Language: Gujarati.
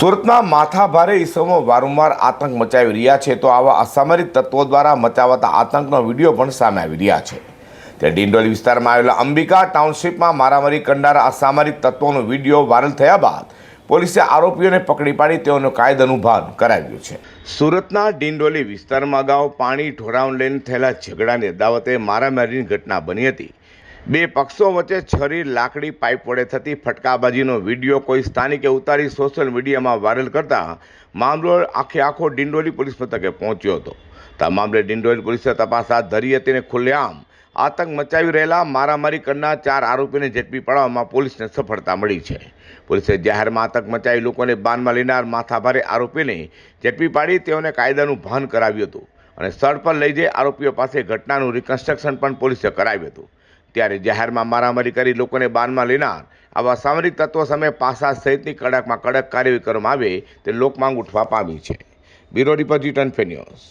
સુરતમાં માથાભારે ઈસમો વારંવાર આતંક મચાવી રહ્યા છે તો આવા અસામરિક તત્વો દ્વારા મચાવાતા આતંકનો વીડિયો પણ સામે આવી રહ્યા છે. ત્યાં ડિંડોલી વિસ્તારમાં આવેલા અંબિકા ટાઉનશીપમાં મારામારી કરનારા અસામરિક તત્વોનો વીડિયો વાયરલ થયા બાદ પોલીસે આરોપીઓને પકડી પાડી તેઓનું કાયદાનું ભાન કરાવ્યું છે. સુરતના ડિંડોલી વિસ્તારમાં અગાઉ પાણી ઢોરાઉન લઈને થયેલા ઝઘડાની અદાવતે મારામારીની ઘટના બની હતી. બે પક્ષો વચ્ચે છરી લાકડી પાઇપ વડે થતી ફટકાબાજીનો વીડિયો કોઈ સ્થાનિકે ઉતારી સોશિયલ મીડિયામાં વાયરલ કરતા મામલો આખે આખો ડિંડોલી પોલીસ મથકે પહોંચ્યો હતો. આ મામલે ડિંડોલી પોલીસે તપાસ હાથ ધરી હતી અને ખુલ્લેઆમ આતંક મચાવી રહેલા મારામારી કરનાર ચાર આરોપીને ઝડપી પાડવામાં પોલીસને સફળતા મળી છે. પોલીસે જાહેરમાં આતંક મચાવી લોકોને બાનમાં લેનાર માથાભારે આરોપીને ઝડપી પાડી તેઓને કાયદાનું ભાન કરાવ્યું હતું અને સ્થળ પર લઈ જઈ આરોપીઓ પાસે ઘટનાનું રિકન્સ્ટ્રક્શન પણ પોલીસે કરાવ્યું હતું. ત્યારે જાહેરમાં મારામારી કરી લોકોને બાનમાં લેનાર. આવા સામરિક તત્વો સામે પાસા સહિતની કડકમાં કડક કાર્યવાહી કરવામાં આવે તે લોકમાંગ ઉઠવા પામી છે. Bureau report news.